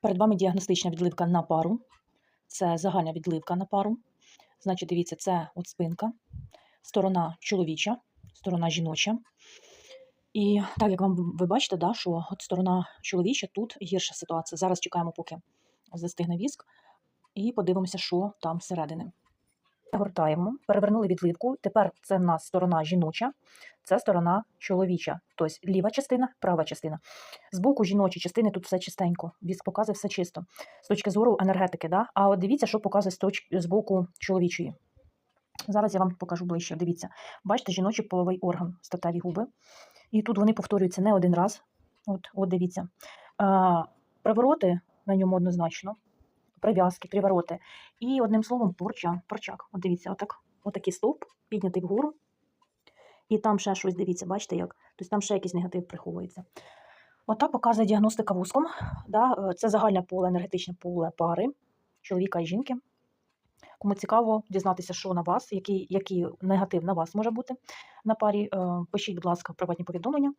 Перед вами діагностична відливка на пару. Це загальна відливка на пару. Значить, дивіться, це от спинка, сторона чоловіча, сторона жіноча. І так як вам ви бачите, да, що от сторона чоловіча тут гірша ситуація. Зараз чекаємо, поки застигне віск, і подивимося, що там всередини. Гортаємо, перевернули відливку. Тепер це в нас сторона жіноча, це сторона чоловіча. Тобто ліва частина, права частина. З боку жіночої частини тут все чистенько. Віск показує все чисто. З точки зору енергетики, да? а от дивіться, що показує з, точки, з боку чоловічої. Зараз я вам покажу ближче. Дивіться, бачите, жіночий половий орган, статеві губи. І тут вони повторюються не один раз. От, от дивіться. А, привороти на ньому однозначно, прив'язки, привороти. І одним словом, порча, порчак. От дивіться, отак, отакий стовп піднятий вгору. І там ще щось, дивіться, бачите як? Тобто там ще якийсь негатив приховується. Отак показує діагностика вузком. Да? е, Це загальне поле, енергетичне поле пари чоловіка і жінки. Кому цікаво дізнатися, що на вас, який, який негатив на вас може бути на парі, е, пишіть, будь ласка, приватні повідомлення.